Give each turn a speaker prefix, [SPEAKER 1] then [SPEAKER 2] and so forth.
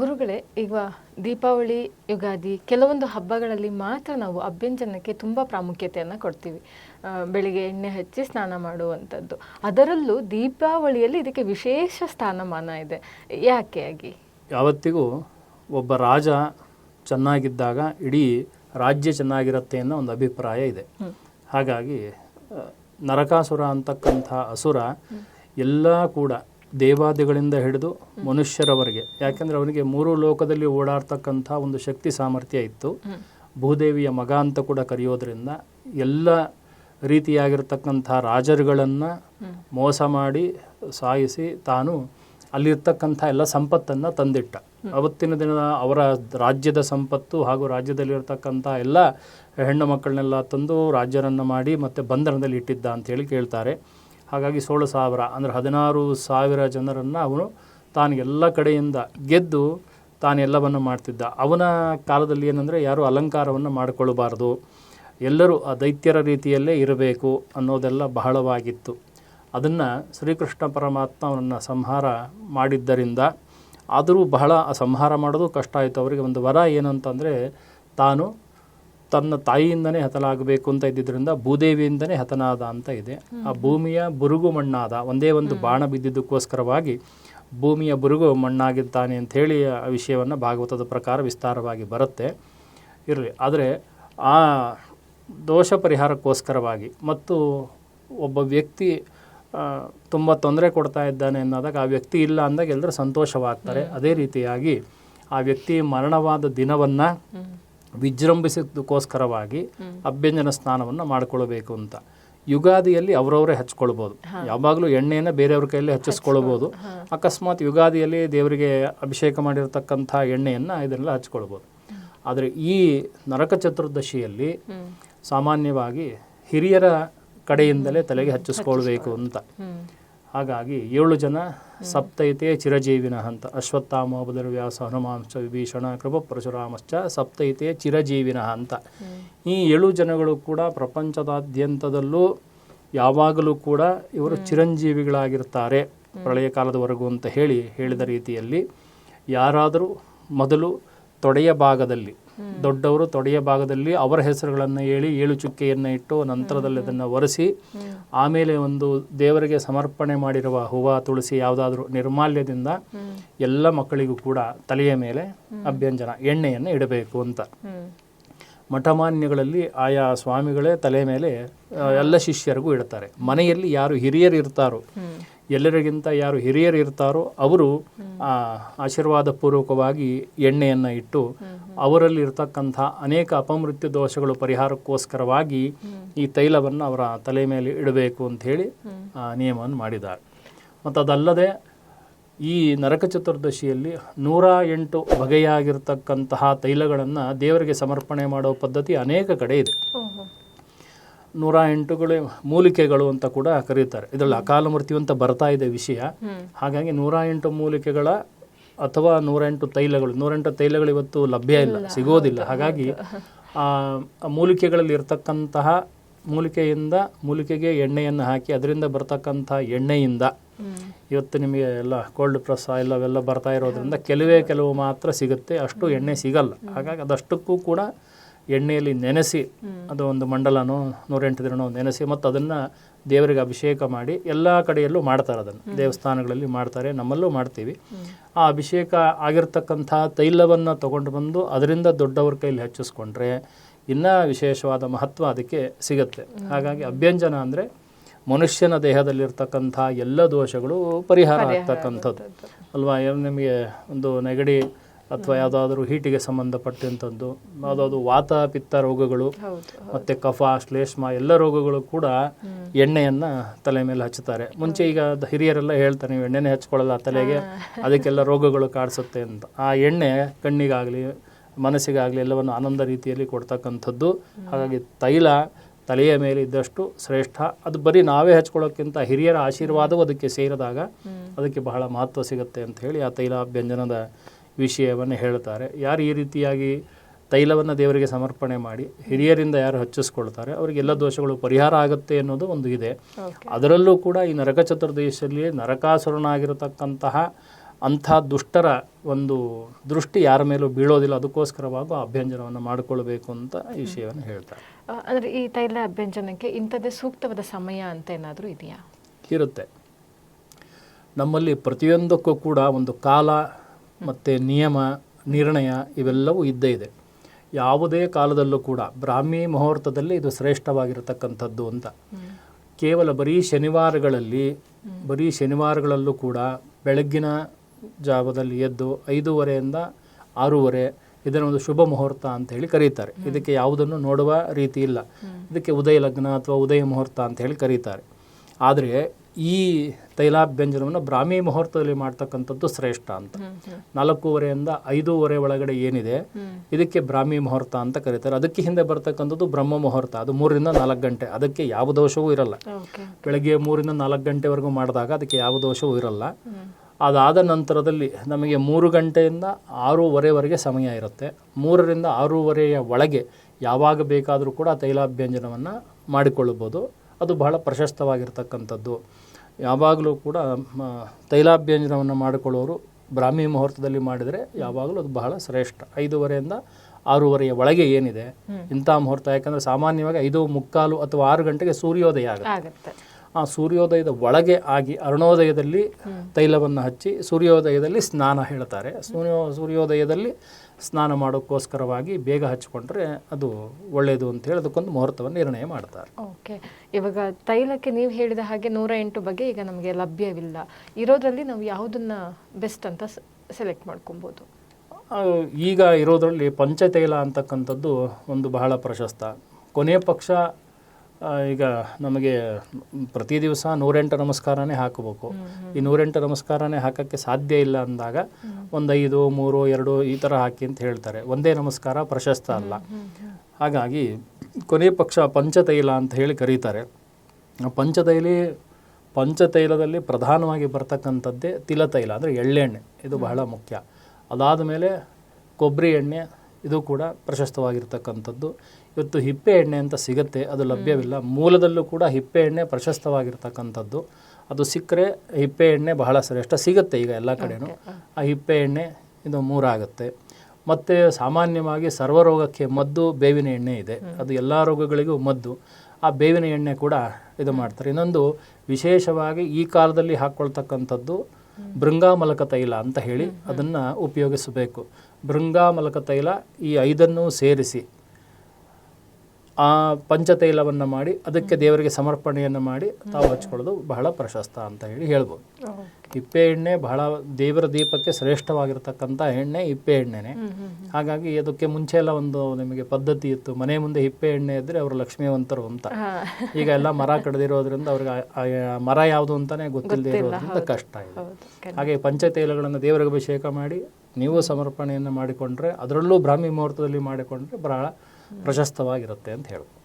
[SPEAKER 1] ಗುರುಗಳೇ ಈಗ ದೀಪಾವಳಿ ಯುಗಾದಿ ಕೆಲವೊಂದು ಹಬ್ಬಗಳಲ್ಲಿ ಮಾತ್ರ ನಾವು ಅಭ್ಯಂಜನಕ್ಕೆ ತುಂಬ ಪ್ರಾಮುಖ್ಯತೆಯನ್ನು ಕೊಡ್ತೀವಿ. ಬೆಳಿಗ್ಗೆ ಎಣ್ಣೆ ಹಚ್ಚಿ ಸ್ನಾನ ಮಾಡುವಂಥದ್ದು. ಅದರಲ್ಲೂ ದೀಪಾವಳಿಯಲ್ಲಿ ಇದಕ್ಕೆ ವಿಶೇಷ ಸ್ಥಾನಮಾನ ಇದೆ. ಯಾಕೆ ಆಗಿ
[SPEAKER 2] ಯಾವತ್ತಿಗೂ ಒಬ್ಬ ರಾಜ ಚೆನ್ನಾಗಿದ್ದಾಗ ಇಡೀ ರಾಜ್ಯ ಚೆನ್ನಾಗಿರುತ್ತೆ ಅನ್ನೋ ಒಂದು ಅಭಿಪ್ರಾಯ ಇದೆ. ಹಾಗಾಗಿ ನರಕಾಸುರ ಅಂತಕ್ಕಂಥ ಅಸುರ ಎಲ್ಲ ಕೂಡ ದೇವಾದಿಗಳಿಂದ ಹಿಡಿದು ಮನುಷ್ಯರವರೆಗೆ. ಯಾಕೆಂದರೆ ಅವನಿಗೆ ಮೂರು ಲೋಕದಲ್ಲಿ ಓಡಾಡ್ತಕ್ಕಂಥ ಒಂದು ಶಕ್ತಿ ಸಾಮರ್ಥ್ಯ ಇತ್ತು. ಭೂದೇವಿಯ ಮಗ ಅಂತ ಕೂಡ ಕರೆಯೋದ್ರಿಂದ ಎಲ್ಲ ರೀತಿಯಾಗಿರ್ತಕ್ಕಂಥ ರಾಜರುಗಳನ್ನು ಮೋಸ ಮಾಡಿ ಸಾಯಿಸಿ ತಾನು ಅಲ್ಲಿರ್ತಕ್ಕಂಥ ಎಲ್ಲ ಸಂಪತ್ತನ್ನು ತಂದಿಟ್ಟ. ಅವತ್ತಿನ ದಿನ ಅವರ ರಾಜ್ಯದ ಸಂಪತ್ತು ಹಾಗೂ ರಾಜ್ಯದಲ್ಲಿರ್ತಕ್ಕಂಥ ಎಲ್ಲ ಹೆಣ್ಣು ಮಕ್ಕಳನ್ನೆಲ್ಲ ತಂದು ರಾಜ್ಯರನ್ನು ಮಾಡಿ ಮತ್ತು ಬಂಧನದಲ್ಲಿ ಇಟ್ಟಿದ್ದ ಅಂತೇಳಿ ಕೇಳ್ತಾರೆ. ಹಾಗಾಗಿ ಸೋಳು ಸಾವಿರ. ಅಂದರೆ ಹದಿನಾರು ಸಾವಿರ ಜನರನ್ನು ಅವನು ತಾನು ಎಲ್ಲ ಕಡೆಯಿಂದ ಗೆದ್ದು ತಾನೆಲ್ಲವನ್ನು ಮಾಡ್ತಿದ್ದ. ಅವನ ಕಾಲದಲ್ಲಿ ಏನಂದರೆ ಯಾರೂ ಅಲಂಕಾರವನ್ನು ಮಾಡಿಕೊಳ್ಳಬಾರ್ದು ಎಲ್ಲರೂ ಆ ದೈತ್ಯರ ರೀತಿಯಲ್ಲೇ ಇರಬೇಕು ಅನ್ನೋದೆಲ್ಲ ಬಹಳವಾಗಿತ್ತು. ಅದನ್ನು ಶ್ರೀಕೃಷ್ಣ ಪರಮಾತ್ಮ ಅವನನ್ನು ಸಂಹಾರ ಮಾಡಿದ್ದರಿಂದ ಆದರೂ ಬಹಳ ಸಂಹಾರ ಮಾಡೋದು ಕಷ್ಟ ಆಯಿತು. ಅವರಿಗೆ ಒಂದು ವರ ಏನಂತಂದರೆ ತಾನು ತನ್ನ ತಾಯಿಯಿಂದನೇ ಹತನಾಗಬೇಕು ಅಂತ ಇದ್ದಿದ್ದರಿಂದ ಭೂದೇವಿಯಿಂದನೇ ಹತನಾದ ಅಂತ ಇದೆ. ಆ ಭೂಮಿಯ ಬುರುಗು ಮಣ್ಣಾದ ಒಂದೇ ಒಂದು ಬಾಣ ಬಿದ್ದಿದ್ದಕ್ಕೋಸ್ಕರವಾಗಿ ಭೂಮಿಯ ಬುರುಗು ಮಣ್ಣಾಗಿದ್ದಾನೆ ಅಂಥೇಳಿ ಆ ವಿಷಯವನ್ನು ಭಾಗವತದ ಪ್ರಕಾರ ವಿಸ್ತಾರವಾಗಿ ಬರುತ್ತೆ. ಇರಲಿ. ಆದರೆ ಆ ದೋಷ ಪರಿಹಾರಕ್ಕೋಸ್ಕರವಾಗಿ ಮತ್ತು ಒಬ್ಬ ವ್ಯಕ್ತಿ ತುಂಬ ತೊಂದರೆ ಕೊಡ್ತಾ ಇದ್ದಾನೆ ಅನ್ನೋದಾಗ ಆ ವ್ಯಕ್ತಿ ಇಲ್ಲ ಅಂದಾಗ ಎಲ್ಲರೂ ಸಂತೋಷವಾಗ್ತಾರೆ. ಅದೇ ರೀತಿಯಾಗಿ ಆ ವ್ಯಕ್ತಿ ಮರಣವಾದ ದಿನವನ್ನು ವಿಜೃಂಭಿಸಿದ್ದಕ್ಕೋಸ್ಕರವಾಗಿ ಅಭ್ಯಂಜನ ಸ್ನಾನವನ್ನು ಮಾಡಿಕೊಳ್ಳಬೇಕು ಅಂತ. ಯುಗಾದಿಯಲ್ಲಿ ಅವರವರೇ ಹಚ್ಕೊಳ್ಬೋದು. ಯಾವಾಗಲೂ ಎಣ್ಣೆಯನ್ನು ಬೇರೆಯವ್ರ ಕೈಯಲ್ಲಿ ಹಚ್ಚಿಸ್ಕೊಳ್ಬೋದು. ಅಕಸ್ಮಾತ್ ಯುಗಾದಿಯಲ್ಲಿ ದೇವರಿಗೆ ಅಭಿಷೇಕ ಮಾಡಿರತಕ್ಕಂಥ ಎಣ್ಣೆಯನ್ನು ಇದನ್ನೆಲ್ಲ ಹಚ್ಕೊಳ್ಬೋದು. ಆದರೆ ಈ ನರಕ ಚತುರ್ದಶಿಯಲ್ಲಿ ಸಾಮಾನ್ಯವಾಗಿ ಹಿರಿಯರ ಕಡೆಯಿಂದಲೇ ತಲೆಗೆ ಹಚ್ಚಿಸ್ಕೊಳ್ಬೇಕು ಅಂತ. ಹಾಗಾಗಿ ಏಳು ಜನ ಸಪ್ತೈತೆ ಚಿರಜೀವಿನ ಅಂತ ಅಶ್ವತ್ಥಾಮ ಬದರವ್ಯಾಸ ಹನುಮಾಂಶ ವಿಭೀಷಣ ಕೃಪ ಪರಶುರಾಮಶ್ಚ ಸಪ್ತೈತೆ ಚಿರಜೀವಿನ ಅಂತ ಈ ಏಳು ಜನಗಳು ಕೂಡ ಪ್ರಪಂಚದಾದ್ಯಂತದಲ್ಲೂ ಯಾವಾಗಲೂ ಕೂಡ ಇವರು ಚಿರಂಜೀವಿಗಳಾಗಿರ್ತಾರೆ. ಪ್ರಳಯ ಕಾಲದವರೆಗೂ ಅಂತ ಹೇಳಿ ಹೇಳಿದ ರೀತಿಯಲ್ಲಿ ಯಾರಾದರೂ ಮೊದಲು ತೊಡೆಯ ಭಾಗದಲ್ಲಿ ದೊಡ್ಡವರು ತೊಡೆಯ ಭಾಗದಲ್ಲಿ ಅವರ ಹೆಸರುಗಳನ್ನು ಹೇಳಿ ಏಳು ಚುಕ್ಕೆಯನ್ನು ಇಟ್ಟು ನಂತರದಲ್ಲಿ ಅದನ್ನು ಒರೆಸಿ ಆಮೇಲೆ ಒಂದು ದೇವರಿಗೆ ಸಮರ್ಪಣೆ ಮಾಡಿರುವ ಹೂವ ತುಳಸಿ ಯಾವುದಾದ್ರೂ ನಿರ್ಮಾಲ್ಯದಿಂದ ಎಲ್ಲ ಮಕ್ಕಳಿಗೂ ಕೂಡ ತಲೆಯ ಮೇಲೆ ಅಭ್ಯಂಜನ ಎಣ್ಣೆಯನ್ನು ಇಡಬೇಕು ಅಂತ. ಮಠಮಾನ್ಯಗಳಲ್ಲಿ ಆಯಾ ಸ್ವಾಮಿಗಳೇ ತಲೆ ಮೇಲೆ ಎಲ್ಲ ಶಿಷ್ಯರಿಗೂ ಇಡ್ತಾರೆ. ಮನೆಯಲ್ಲಿ ಯಾರು ಹಿರಿಯರು ಇರ್ತಾರೋ, ಎಲ್ಲರಿಗಿಂತ ಯಾರು ಹಿರಿಯರು ಇರ್ತಾರೋ, ಅವರು ಆಶೀರ್ವಾದ ಪೂರ್ವಕವಾಗಿ ಎಣ್ಣೆಯನ್ನು ಇಟ್ಟು ಅವರಲ್ಲಿ ಇರ್ತಕ್ಕಂಥ ಅನೇಕ ಅಪಮೃತ್ಯು ದೋಷಗಳು ಪರಿಹಾರಕ್ಕೋಸ್ಕರವಾಗಿ ಈ ತೈಲವನ್ನು ಅವರ ತಲೆ ಮೇಲೆ ಇಡಬೇಕು ಅಂತ ಹೇಳಿ ನಿಯಮವನ್ನು ಮಾಡಿದ್ದಾರೆ. ಮತ್ತು ಅದಲ್ಲದೆ ಈ ನರಕ ಚತುರ್ದಶಿಯಲ್ಲಿ ನೂರ ಎಂಟು ಬಗೆಯಾಗಿರ್ತಕ್ಕಂತಹ ತೈಲಗಳನ್ನು ದೇವರಿಗೆ ಸಮರ್ಪಣೆ ಮಾಡೋ ಪದ್ಧತಿ ಅನೇಕ ಕಡೆ ಇದೆ. ನೂರ ಎಂಟುಗಳು ಮೂಲಿಕೆಗಳು ಅಂತ ಕೂಡ ಕರೀತಾರೆ. ಇದರಲ್ಲಿ ಅಕಾಲ ಮೃತ್ಯು ಅಂತ ಬರ್ತಾ ಇದೆ ವಿಷಯ. ಹಾಗಾಗಿ ನೂರ ಎಂಟು ಮೂಲಿಕೆಗಳ ಅಥವಾ ನೂರ ಎಂಟು ತೈಲಗಳು ನೂರೆಂಟು ತೈಲಗಳು ಇವತ್ತು ಲಭ್ಯ ಇಲ್ಲ ಸಿಗೋದಿಲ್ಲ. ಹಾಗಾಗಿ ಆ ಆ ಮೂಲಿಕೆಗಳಲ್ಲಿ ಇರ್ತಕ್ಕಂತಹ ಮೂಲಿಕೆಯಿಂದ ಮೂಲಿಕೆಗೆ ಎಣ್ಣೆಯನ್ನು ಹಾಕಿ ಅದರಿಂದ ಬರ್ತಕ್ಕಂಥ ಎಣ್ಣೆಯಿಂದ ಇವತ್ತು ನಿಮಗೆ ಎಲ್ಲ ಕೋಲ್ಡ್ ಪ್ರೆಸ್ ಆಯಿಲ್ ಅವೆಲ್ಲ ಬರ್ತಾ ಇರೋದ್ರಿಂದ ಕೆಲವೇ ಕೆಲವು ಮಾತ್ರ ಸಿಗುತ್ತೆ. ಅಷ್ಟು ಎಣ್ಣೆ ಸಿಗಲ್ಲ. ಹಾಗಾಗಿ ಅದಷ್ಟಕ್ಕೂ ಕೂಡ ಎಣ್ಣೆಯಲ್ಲಿ ನೆನೆಸಿ ಅದು ಒಂದು ಮಂಡಲನೋ ನೂರೆಂಟು ದಿನನೋ ನೆನೆಸಿ ಮತ್ತು ಅದನ್ನು ದೇವರಿಗೆ ಅಭಿಷೇಕ ಮಾಡಿ ಎಲ್ಲ ಕಡೆಯಲ್ಲೂ ಮಾಡ್ತಾರೆ ಅದನ್ನು. ದೇವಸ್ಥಾನಗಳಲ್ಲಿ ಮಾಡ್ತಾರೆ ನಮ್ಮಲ್ಲೂ ಮಾಡ್ತೀವಿ. ಆ ಅಭಿಷೇಕ ಆಗಿರ್ತಕ್ಕಂಥ ತೈಲವನ್ನು ತಗೊಂಡು ಬಂದು ಅದರಿಂದ ದೊಡ್ಡವ್ರ ಕೈಲಿ ಹೆಚ್ಚಿಸ್ಕೊಂಡ್ರೆ ಇನ್ನೂ ವಿಶೇಷವಾದ ಮಹತ್ವ ಅದಕ್ಕೆ ಸಿಗುತ್ತೆ. ಹಾಗಾಗಿ ಅಭ್ಯಂಜನ ಅಂದರೆ ಮನುಷ್ಯನ ದೇಹದಲ್ಲಿರ್ತಕ್ಕಂಥ ಎಲ್ಲ ದೋಷಗಳು ಪರಿಹಾರ ಆಗ್ತಕ್ಕಂಥದ್ದು. ಅಲ್ವಾ? ನಿಮಗೆ ಒಂದು ನೆಗಡಿ ಅಥವಾ ಯಾವುದಾದ್ರೂ ಹೀಟಿಗೆ ಸಂಬಂಧಪಟ್ಟಂಥದ್ದು ಯಾವುದಾದ್ರು ವಾತ ಪಿತ್ತ ರೋಗಗಳು ಮತ್ತು ಕಫ ಶ್ಲೇಷ್ಮ ಎಲ್ಲ ರೋಗಗಳು ಕೂಡ ಎಣ್ಣೆಯನ್ನು ತಲೆ ಮೇಲೆ ಹಚ್ಚುತ್ತಾರೆ. ಮುಂಚೆ ಈಗ ಹಿರಿಯರೆಲ್ಲ ಹೇಳ್ತಾರೆ ನೀವು ಎಣ್ಣೆನೇ ಹಚ್ಕೊಳ್ಳಲ್ಲ ತಲೆಗೆ ಅದಕ್ಕೆಲ್ಲ ರೋಗಗಳು ಕಾಡಿಸುತ್ತೆ ಅಂತ. ಆ ಎಣ್ಣೆ ಕಣ್ಣಿಗಾಗಲಿ ಮನಸ್ಸಿಗಾಗಲಿ ಎಲ್ಲವನ್ನು ಆನಂದ ರೀತಿಯಲ್ಲಿ ಕೊಡ್ತಕ್ಕಂಥದ್ದು. ಹಾಗಾಗಿ ತೈಲ ತಲೆಯ ಮೇಲೆ ಇದ್ದಷ್ಟು ಶ್ರೇಷ್ಠ. ಅದು ಬರೀ ನಾವೇ ಹಚ್ಕೊಳ್ಳೋಕ್ಕಿಂತ ಹಿರಿಯರ ಆಶೀರ್ವಾದವು ಅದಕ್ಕೆ ಸೇರಿದಾಗ ಅದಕ್ಕೆ ಬಹಳ ಮಹತ್ವ ಸಿಗುತ್ತೆ ಅಂತ ಹೇಳಿ ಆ ತೈಲಾಭ್ಯಂಜನದ ವಿಷಯವನ್ನು ಹೇಳ್ತಾರೆ. ಯಾರು ಈ ರೀತಿಯಾಗಿ ತೈಲವನ್ನು ದೇವರಿಗೆ ಸಮರ್ಪಣೆ ಮಾಡಿ ಹಿರಿಯರಿಂದ ಯಾರು ಹಚ್ಚಿಸ್ಕೊಳ್ತಾರೆ ಅವರಿಗೆ ಎಲ್ಲ ದೋಷಗಳು ಪರಿಹಾರ ಆಗುತ್ತೆ ಅನ್ನೋದು ಒಂದು ಇದೆ. ಅದರಲ್ಲೂ ಕೂಡ ಈ ನರಕ ಚತುರ್ದಶಿಯಲ್ಲಿ ನರಕಾಸುರನಾಗಿರತಕ್ಕಂತಹ ಅಂಥ ದುಷ್ಟರ ಒಂದು ದೃಷ್ಟಿ ಯಾರ ಮೇಲೂ ಬೀಳೋದಿಲ್ಲ. ಅದಕ್ಕೋಸ್ಕರವಾಗೂ ಆ ಅಭ್ಯಂಜನವನ್ನು ಮಾಡಿಕೊಳ್ಬೇಕು ಅಂತ ಈ ವಿಷಯವನ್ನು ಹೇಳ್ತಾರೆ
[SPEAKER 1] ಅಂದರೆ ಅಂದ್ರೆ ಈ ತೈಲ ಅಭ್ಯಂಜನಕ್ಕೆ ಇಂಥದ್ದೇ ಸೂಕ್ತವಾದ ಸಮಯ ಅಂತ ಏನಾದರೂ ಇದೆಯಾ?
[SPEAKER 2] ಇರುತ್ತೆ. ನಮ್ಮಲ್ಲಿ ಪ್ರತಿಯೊಂದಕ್ಕೂ ಕೂಡ ಒಂದು ಕಾಲ ಮತ್ತು ನಿಯಮ ನಿರ್ಣಯ ಇವೆಲ್ಲವೂ ಇದ್ದೇ ಇದೆ. ಯಾವುದೇ ಕಾಲದಲ್ಲೂ ಕೂಡ ಬ್ರಾಹ್ಮಿ ಮುಹೂರ್ತದಲ್ಲಿ ಇದು ಶ್ರೇಷ್ಠವಾಗಿರತಕ್ಕಂಥದ್ದು ಅಂತ. ಕೇವಲ ಬರೀ ಶನಿವಾರಗಳಲ್ಲಿ ಬರೀ ಶನಿವಾರಗಳಲ್ಲೂ ಕೂಡ ಬೆಳಗ್ಗಿನ ಜಾವದಲ್ಲಿ ಎದ್ದು ಐದೂವರೆಯಿಂದ ಆರೂವರೆ ಇದನ್ನು ಒಂದು ಶುಭ ಮುಹೂರ್ತ ಅಂತ ಹೇಳಿ ಕರೀತಾರೆ. ಇದಕ್ಕೆ ಯಾವುದನ್ನು ನೋಡುವ ರೀತಿ ಇಲ್ಲ. ಇದಕ್ಕೆ ಉದಯ ಲಗ್ನ ಅಥವಾ ಉದಯ ಮುಹೂರ್ತ ಅಂತ ಹೇಳಿ ಕರೀತಾರೆ. ಆದರೆ ಈ ತೈಲಾಭ್ಯಂಜನವನ್ನು ಬ್ರಾಹ್ಮಿ ಮುಹೂರ್ತದಲ್ಲಿ ಮಾಡ್ತಕ್ಕಂಥದ್ದು ಶ್ರೇಷ್ಠ ಅಂತ. ನಾಲ್ಕೂವರೆಯಿಂದ ಐದೂವರೆ ಒಳಗಡೆ ಏನಿದೆ ಇದಕ್ಕೆ ಬ್ರಾಹ್ಮಿ ಮುಹೂರ್ತ ಅಂತ ಕರೀತಾರೆ. ಅದಕ್ಕೆ ಹಿಂದೆ ಬರ್ತಕ್ಕಂಥದ್ದು ಬ್ರಹ್ಮ ಮುಹೂರ್ತ. ಅದು ಮೂರರಿಂದ ನಾಲ್ಕು ಗಂಟೆ. ಅದಕ್ಕೆ ಯಾವ ದೋಷವೂ ಇರಲ್ಲ. ಬೆಳಗ್ಗೆ ಮೂರಿಂದ ನಾಲ್ಕು ಗಂಟೆವರೆಗೂ ಮಾಡಿದಾಗ ಅದಕ್ಕೆ ಯಾವ ದೋಷವೂ ಇರಲ್ಲ. ಅದಾದ ನಂತರದಲ್ಲಿ ನಮಗೆ ಮೂರು ಗಂಟೆಯಿಂದ ಆರೂವರೆವರೆಗೆ ಸಮಯ ಇರುತ್ತೆ. ಮೂರರಿಂದ ಆರೂವರೆಯ ಒಳಗೆ ಯಾವಾಗ ಬೇಕಾದರೂ ಕೂಡ ತೈಲಾಭ್ಯಂಜನವನ್ನು ಮಾಡಿಕೊಳ್ಳಬಹುದು. ಅದು ಬಹಳ ಪ್ರಶಸ್ತವಾಗಿರ್ತಕ್ಕಂಥದ್ದು. ಯಾವಾಗಲೂ ಕೂಡ ತೈಲಾಭ್ಯಂಜನವನ್ನು ಮಾಡಿಕೊಳ್ಳೋರು ಬ್ರಾಹ್ಮಿ ಮುಹೂರ್ತದಲ್ಲಿ ಮಾಡಿದರೆ ಯಾವಾಗಲೂ ಅದು ಬಹಳ ಶ್ರೇಷ್ಠ. ಐದೂವರೆಯಿಂದ ಆರೂವರೆಯ ಒಳಗೆ ಏನಿದೆ? ಇಂಥ ಮುಹೂರ್ತ ಯಾಕಂದರೆ ಸಾಮಾನ್ಯವಾಗಿ ಐದು ಮುಕ್ಕಾಲು ಅಥವಾ ಆರು ಗಂಟೆಗೆ ಸೂರ್ಯೋದಯ ಆಗತ್ತೆ. ಆ ಸೂರ್ಯೋದಯದ ಒಳಗೆ ಆಗಿ ಅರುಣೋದಯದಲ್ಲಿ ತೈಲವನ್ನು ಹಚ್ಚಿ ಸೂರ್ಯೋದಯದಲ್ಲಿ ಸ್ನಾನ ಹೇಳ್ತಾರೆ. ಸೂರ್ಯೋ ಸೂರ್ಯೋದಯದಲ್ಲಿ ಸ್ನಾನ ಮಾಡೋಕ್ಕೋಸ್ಕರವಾಗಿ ಬೇಗ ಹಚ್ಚಿಕೊಂಡ್ರೆ ಅದು ಒಳ್ಳೆಯದು ಅಂತ ಹೇಳಿ ಅದಕ್ಕೊಂದು ಮುಹೂರ್ತವನ್ನು ನಿರ್ಣಯ ಮಾಡ್ತಾರೆ.
[SPEAKER 1] ಓಕೆ. ಇವಾಗ ತೈಲಕ್ಕೆ ನೀವು ಹೇಳಿದ ಹಾಗೆ ನೂರ ಎಂಟು ಬಗ್ಗೆ ಈಗ ನಮಗೆ ಲಭ್ಯವಿಲ್ಲ. ಇರೋದ್ರಲ್ಲಿ ನಾವು ಯಾವುದನ್ನ ಬೆಸ್ಟ್ ಅಂತ ಸೆಲೆಕ್ಟ್ ಮಾಡ್ಕೊಬೋದು?
[SPEAKER 2] ಈಗ ಇರೋದರಲ್ಲಿ ಪಂಚತೈಲ ಅಂತಕ್ಕಂಥದ್ದು ಒಂದು ಬಹಳ ಪ್ರಶಸ್ತ. ಕೊನೆಯ ಪಕ್ಷ ಈಗ ನಮಗೆ ಪ್ರತಿ ದಿವಸ ನೂರೆಂಟು ನಮಸ್ಕಾರನೇ ಹಾಕಬೇಕು. ಈ ನೂರೆಂಟು ನಮಸ್ಕಾರನೇ ಹಾಕೋಕ್ಕೆ ಸಾಧ್ಯ ಇಲ್ಲ ಅಂದಾಗ ಒಂದು ಐದು, ಮೂರು, ಎರಡು ಈ ಥರ ಹಾಕಿ ಅಂತ ಹೇಳ್ತಾರೆ. ಒಂದೇ ನಮಸ್ಕಾರ ಪ್ರಶಸ್ತ ಅಲ್ಲ. ಹಾಗಾಗಿ ಕೊನೆ ಪಕ್ಷ ಪಂಚತೈಲ ಅಂತ ಹೇಳಿ ಕರೀತಾರೆ. ಪಂಚತೈಲಿ ಪಂಚತೈಲದಲ್ಲಿ ಪ್ರಧಾನವಾಗಿ ಬರ್ತಕ್ಕಂಥದ್ದೇ ತಿಲತೈಲ, ಅಂದರೆ ಎಳ್ಳೆಣ್ಣೆ. ಇದು ಬಹಳ ಮುಖ್ಯ. ಅದಾದ ಮೇಲೆ ಕೊಬ್ಬರಿ ಎಣ್ಣೆ ಇದು ಕೂಡ ಪ್ರಶಸ್ತವಾಗಿರ್ತಕ್ಕಂಥದ್ದು. ಇವತ್ತು ಹಿಪ್ಪೆ ಎಣ್ಣೆ ಅಂತ ಸಿಗುತ್ತೆ ಅದು ಲಭ್ಯವಿಲ್ಲ. ಮೂಲದಲ್ಲೂ ಕೂಡ ಹಿಪ್ಪೆ ಎಣ್ಣೆ ಪ್ರಶಸ್ತವಾಗಿರ್ತಕ್ಕಂಥದ್ದು. ಅದು ಸಿಕ್ಕರೆ ಹಿಪ್ಪೆ ಎಣ್ಣೆ ಬಹಳ ಶ್ರೇಷ್ಠ ಸಿಗುತ್ತೆ ಈಗ ಎಲ್ಲ ಕಡೆನೂ. ಆ ಹಿಪ್ಪೆ ಎಣ್ಣೆ ಇದು ಮೂರಾಗುತ್ತೆ. ಮತ್ತು ಸಾಮಾನ್ಯವಾಗಿ ಸರ್ವರೋಗಕ್ಕೆ ಮದ್ದು ಬೇವಿನ ಎಣ್ಣೆ ಇದೆ. ಅದು ಎಲ್ಲ ರೋಗಗಳಿಗೂ ಮದ್ದು. ಆ ಬೇವಿನ ಎಣ್ಣೆ ಕೂಡ ಇದು ಮಾಡ್ತಾರೆ. ಇನ್ನೊಂದು ವಿಶೇಷವಾಗಿ ಈ ಕಾಲದಲ್ಲಿ ಹಾಕ್ಕೊಳ್ತಕ್ಕಂಥದ್ದು ಭೃಂಗಾಮಲಕ ತೈಲ ಅಂತ ಹೇಳಿ ಅದನ್ನು ಉಪಯೋಗಿಸಬೇಕು. ಭೃಂಗಾಮಲಕ ತೈಲ ಈ ಐದನ್ನು ಸೇರಿಸಿ. ಆ ಪಂಚತೈಲವನ್ನು ಮಾಡಿ ಅದಕ್ಕೆ ದೇವರಿಗೆ ಸಮರ್ಪಣೆಯನ್ನು ಮಾಡಿ ತಾವು ಹಚ್ಕೊಳ್ಳೋದು ಬಹಳ ಪ್ರಶಸ್ತ ಅಂತ ಹೇಳಿ ಹೇಳ್ಬೋದು. ಹಿಪ್ಪೆ ಎಣ್ಣೆ ಬಹಳ ದೇವರ ದೀಪಕ್ಕೆ ಶ್ರೇಷ್ಠವಾಗಿರ್ತಕ್ಕಂಥ ಎಣ್ಣೆ ಹಿಪ್ಪೆ ಎಣ್ಣೆನೆ. ಹಾಗಾಗಿ ಅದಕ್ಕೆ ಮುಂಚೆ ಎಲ್ಲ ಒಂದು ನಿಮಗೆ ಪದ್ಧತಿ ಇತ್ತು ಮನೆ ಮುಂದೆ ಹಿಪ್ಪೆ ಎಣ್ಣೆ ಇದ್ದರೆ ಅವರು ಲಕ್ಷ್ಮೀವಂತರು ಅಂತ. ಈಗ ಎಲ್ಲ ಮರ ಕಡ್ದಿರೋದ್ರಿಂದ ಅವ್ರಿಗೆ ಮರ ಯಾವುದು ಅಂತಾನೆ ಗೊತ್ತಿಲ್ಲದೆ ಇರೋದ್ರಿಂದ ಕಷ್ಟ ಇದೆ. ಹಾಗೆ ಪಂಚತೈಲಗಳನ್ನು ದೇವರಿಗೆ ಅಭಿಷೇಕ ಮಾಡಿ ನೀವು ಸಮರ್ಪಣೆಯನ್ನು ಮಾಡಿಕೊಂಡ್ರೆ ಅದರಲ್ಲೂ ಬ್ರಾಹ್ಮಿ ಮುಹೂರ್ತದಲ್ಲಿ ಮಾಡಿಕೊಂಡ್ರೆ ಬಹಳ ಪ್ರಶಸ್ತವಾಗಿರುತ್ತೆ ಅಂತ ಹೇಳ್ಬೋದು